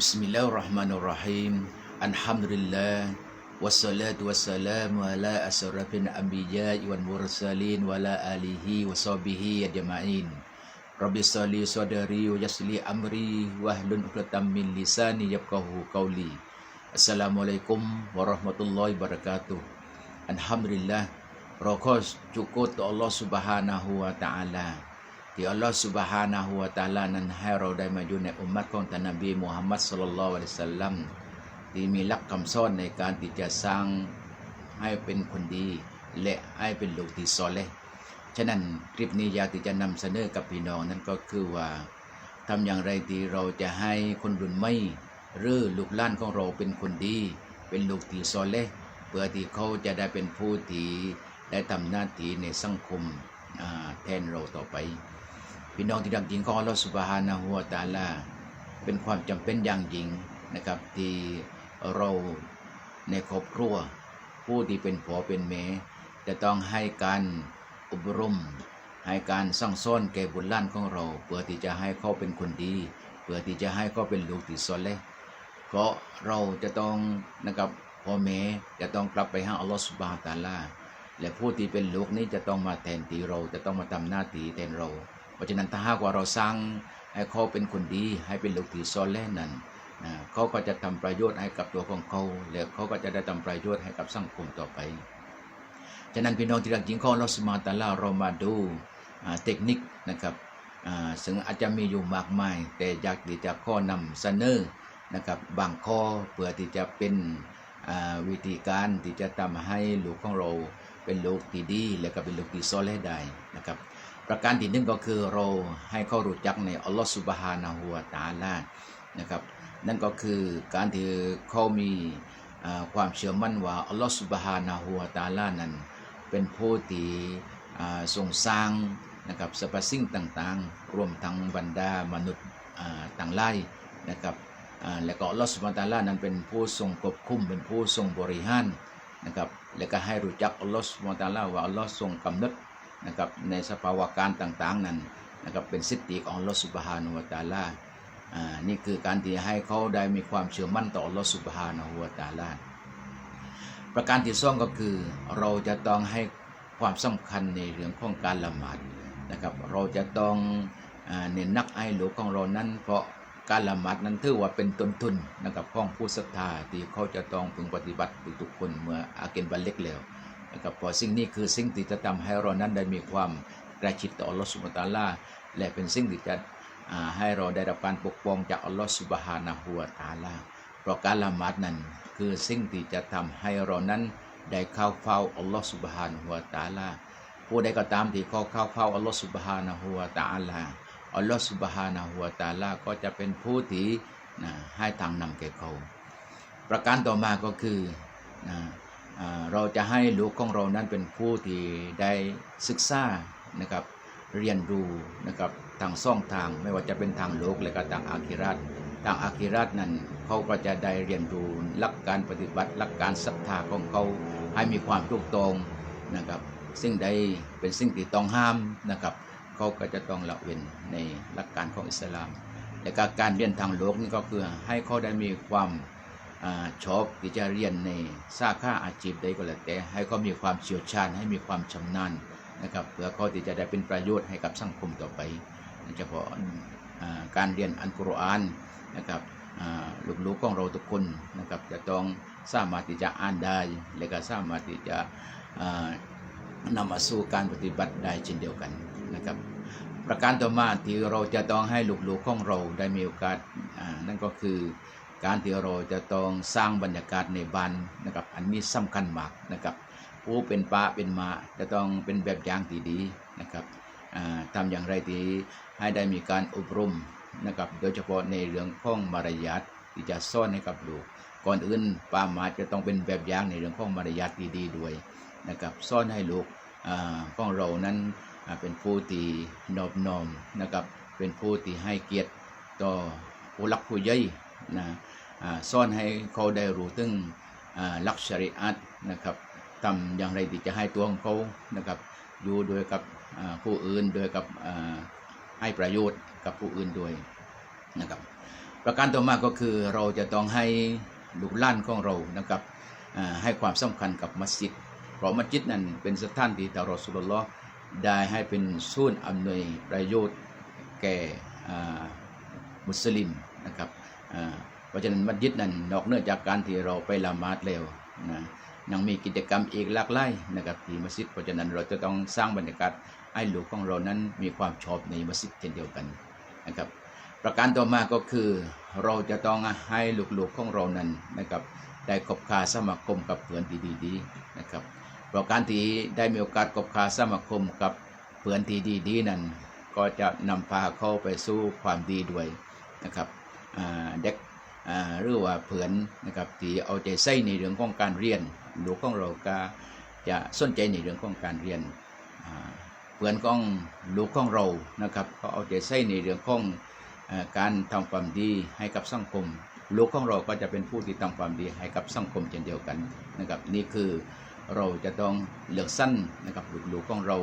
Bismillahirrahmanirrahim. Alhamdulillah. Wassalatu wassalamu ala asrafil anbiya wal mursalin wa ala alihi wa sahbihi ajma'in. Rabbi sali sadari wa yasli amri wa hlul 'uqdatam min lisani yafqahu qawli. Assalamualaikum warahmatullahi wabarakatuh. Alhamdulillah. Rokos cukup Allah Subhanahu wa taala. ที่ Allah Subhanahu wa Ta'ala นั้นให้เราได้มาอยู่ในอุมมัตของท่านนบีมุฮัมมัดศ็อลลัลลอฮุอะลัยฮิวะสัลลัมที่มีหลักคำสอนในการที่จะสร้างให้เป็นคนดี และให้เป็นลูกที่ซอเลห์ฉะนั้นคลิปนี้อยากที่จะนำเสนอกับพี่น้องนั้นก็คือว่าทำอย่างไรที่เราจะให้คนรุ่นใหม่หรือลูกหล้านของเราเป็นคนดี เป็นลูกที่ซอเลห์เพื่อที่เขาจะได้เป็นผู้ที่ได้ทำหน้าที่ในสังคมอ่า แทนเราต่อไป พี่น้องที่ดังจริงของอัลลอฮฺสุบฮานะฮูวะตาลา เป็นความจำเป็นอย่างยิ่งนะครับ ที่เราในครอบครัว ผู้ที่เป็นผัวเป็นแม่จะต้องให้การอบรม ให้การสั่งสอนแก่บุตรหล้านของเราเพื่อที่จะให้เขาเป็นคนดีเพื่อที่จะให้เขาเป็นลูกที่ซอเลห์เพราะเราจะต้องนะครับพ่อแม่จะต้องกลับไปหาอัลลอฮฺสุบฮานะฮูวะตาลา และผู้ที่เป็นลูกนี้จะต้องมาแทนที่เราจะต้องมาทำหน้าที่แทนเรา เพราะฉะนั้นถ้าหากว่าเราสร้างให้เขาเป็นคนดีให้เป็นลูกที่ซอลแล่นั้นนะเขาก็จะทำประโยชน์ให้กับตัวของเขาและเขาก็จะได้ทำประโยชน์ให้กับสังคมต่อไป ฉะนั้นพี่น้องที่รักจริงของเราสมาตาลาเรามาดูเทคนิคนะครับซึ่งอาจจะมีอยู่มากมาย แต่อยากที่จะข้อนำเสนอนะครับบางข้อเพื่อที่จะเป็นวิธีการที่จะทำให้ลูกของเรา เป็นลูกที่ดีและก็เป็นลูกที่ซอลแลได้นะครับ ประการที่หนึ่งก็คือเราให้เขารู้จักในอัลลอฮฺสุบฮานะฮูวตาลานะครับนั่นก็คือการที่เขามีความเชื่อมั่นว่าอัลลอฮฺสุบฮานะฮูวตาลานั้น เป็นผู้ที่อ่าทรงสร้างนะครับสรรพสิ่งต่างๆ รวมทั้งบรรดามนุษย์ต่างหลายนะครับและก็อัลลอฮฺสุบฮานะฮูวตาลานั้นเป็นผู้ทรงควบคุมเป็นผู้ทรงบริหาร นะครับและก็ให้รู้จักอัลลอฮฺสุบฮานะฮูวะตาลาว่าอัลลอฮฺทรงกำหนดนะครับในสภาวะการต่างๆนั้นนะครับเป็นสิทธิของอัลลอฮฺสุบฮานุวะตาลาอ่านี่คือการที่ให้เขาได้มีความเชื่อมั่นต่ออัลลอฮฺสุบฮานุวะตาลาประการที่สองก็คือเราจะต้องให้ความสำคัญในเรื่องของการละหมาดนะครับเราจะต้องเน้นนักให้ลูกของเรานั้นเพราะ การละหมาดนั้นถือว่าเป็นต้นทุนนะครับของผู้ศรัทธาที่เขาจะต้องพึงปฏิบัติทุกๆคนเมื่ออาเกนบันเล็กแล้วนะครับเพราะสิ่งนี้คือสิ่งที่จะทำให้เรานั้นได้มีความใกล้ชิดต่ออัลลอฮฺสุบฮานะฮูวะตาลาและเป็นสิ่งที่จะให้เราได้รับการปกป้องจากอัลลอฮฺสุบฮานะฮูวตาลาเพราะการละหมาดนั้นคือสิ่งที่จะทำให้เรานั้นได้เข้าเฝ้าอัลลอฮฺสุบฮานะฮูวตาลาผู้ใดก็ตามที่เขาเข้าเฝ้าอัลลอฮฺสุบฮานะฮูวตาลา อัลลอฮฺสุบฮานะฮูวตาลาก็จะเป็นผู้ที่นะให้ทางนำแก่เขา ประการต่อมาก็คือนะเราจะให้ลูกของเรานั้นเป็นผู้ที่ได้ศึกษานะครับเรียนรู้นะครับทางซ่องทางไม่ว่าจะเป็นทางโลกและก็ทางอาคิรัตทางอาคิรัตนั้นเขาก็จะได้เรียนรู้หลักการปฏิบัติหลักการศรัทธาของเขาให้มีความถูกต้องนะครับสิ่งใดเป็นสิ่งที่ต้องห้ามนะครับ เขาก็จะต้องละเว้นในหลักการของอิสลามและกการเรียนทางโลกนี่ก็คือให้เขาได้มีความอชอบที่จะเรียนในสาขาอาชีพใดก็แล้วแต่ให้เขามีความเชี่ยวชาญ ให้มีความชำนาญนะครับเพื่อเขาที่จะได้เป็นประโยชน์ให้กับสังคมต่อไปโดยเฉพาะอ่าการเรียนอัลกุรอานนะครับลูกๆของเราทุกคนนะครับจะต้องสามารถที่จะอ่านได้ และก็สามารถที่จะนำมาสู่การปฏิบัติได้เช่นเดียวกัน นะครับ ประการต่อมาที่เราจะต้องให้ลูกๆของเราได้มีโอกาสอ่านั่นก็คือการที่เราจะต้องสร้างบรรยากาศในบ้านนะครับ อันนี้สำคัญมากนะครับ ผู้เป็นป้าเป็นมาจะต้องเป็นแบบอย่างที่ดีนะครับอ่าทำอย่างไรที่ให้ได้มีการอบรมนะครับ โดยเฉพาะในเรื่องของมารยาทที่จะสอนให้กับลูก ก่อนอื่นป้ามาจะต้องเป็นแบบอย่างในเรื่องของมารยาทที่ดีด้วยนะครับสอนให้ลูก ของเรานั้นอ่าเป็นผู้ที่นอบน้อมนะครับ เป็นผู้ที่ให้เกียรติต่อผู้หลักผู้ใหญ่นะอ่าสอนให้เขาได้รู้ถึงอ่าลักชริอัตนะครับทำอย่างไรที่จะให้ตัวของเขานะครับอยู่โดยกับผู้อื่นโดยกับอ่าให้ประโยชน์กับผู้อื่นด้วยนะครับ ประการต่อมาก็คือเราจะต้องให้ลูกล้านของเรานะครับอ่าให้ความสำคัญกับมัสยิด เพราะมัสยิดนั้นเป็นสถานที่ที่เราสุลลอฮ์ได้ให้เป็นศูนย์อำนวยประโยชน์แก่มุสลิมนะครับเพราะฉะนั้นมัสยิดนั้นนอกเหนือจากการที่เราไปละหมาดแล้วนะยังมีกิจกรรมอีกหลากหลายนะครับที่มัสยิดเพราะฉะนั้นเราจะต้องสร้างบรรยากาศให้ลูกของเรานั้นมีความชอบในมัสยิดเช่นเดียวกันนะครับ ประการต่อมาก็คือเราจะต้องให้ลูกๆของเรานั้นนะครับได้กบคาสมาคมกับเพื่อนดีๆนะครับ เพราะการที่ได้มีโอกาสกบคาสมาคมกับเพื่อนที่ดีๆนั้น ก็จะนำพาเข้าไปสู่ความดีด้วยนะครับเด็กหรือว่าเพื่อนนะครับที่เอาใจใส่ในเรื่องของการเรียนลูกของเราก็จะสนใจในเรื่องของการเรียนเพื่อนของลูกของเรานะครับก็เอาใจใส่ในเรื่องของเอ่อการทำความดีให้กับสังคมลูกของเราก็จะเป็นผู้ที่ทำความดีให้กับสังคมเช่นเดียวกันนะครับนี่คือ เราจะต้องเลือกสั้นนะครับลูกๆของเรา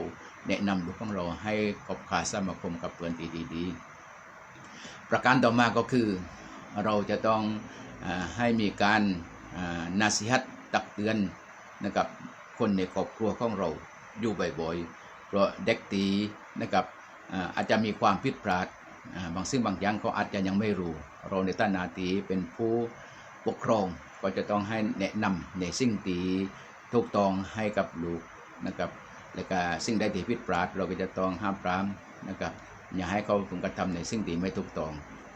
แนะนำลูกของเราให้กบขาสมาคมกับเพื่อนที่ดีๆประการต่อมาก็คือเราจะต้องอให้มีการนาสิฮัตตักเตือนนะครับคนในครอบครัวของเราอยู่บ่อยๆเพราะเด็กตีนะครับอาจจะมีความผิดพลาดบางสิ่งบางอย่างเขาอาจจะยังไม่รู้ เราในฐานะที่เป็นผู้ปกครองก็จะต้องให้แนะนำในสิ่งตี ที่ถูกตองให้กับลูกนะครับ แล้วก็สิ่งใดที่ผิดพลาดเราก็จะต้องห้ามปรามนะครับ อย่าให้เขาถึงกระทำในสิ่งที่ไม่ถูกต้อง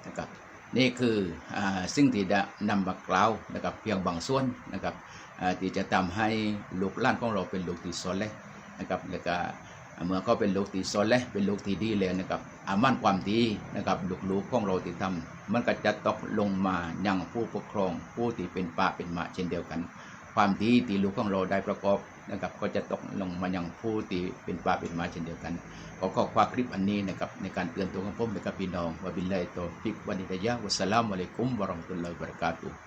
นะครับ นี่คืออสิ่งที่ได้นำมากล่าวนะครับ เพียงบางส่วนนะครับที่จะทำให้ลูกล้านของเราเป็นลูกที่สอนเลยนะครับ แล้วก็เมื่อเขาเป็นลูกที่สอนและเป็นลูกที่ดีแล้วนะครับอามันความดีนะครับลูกๆของเราที่ทำมันก็จะตกลงมายังผู้ปกครองผู้ที่เป็นป่าเป็นหมาเช่นเดียวกัน ความดีที่ลูกของเราได้ประกอบนะครับก็จะตกลงมายังผู้ตีเป็นปลาเป็นมาเช่นเดียวกันขอขอความคลิปอันนี้นะครับในการเตือนตัวของผมและกับพี่น้องว่าบิลลาฮิตอฟิกวันิดายะวัสสลามุอะลัยกุมวะเราะห์มตุลลอฮิวะบะเราะกาตุฮ์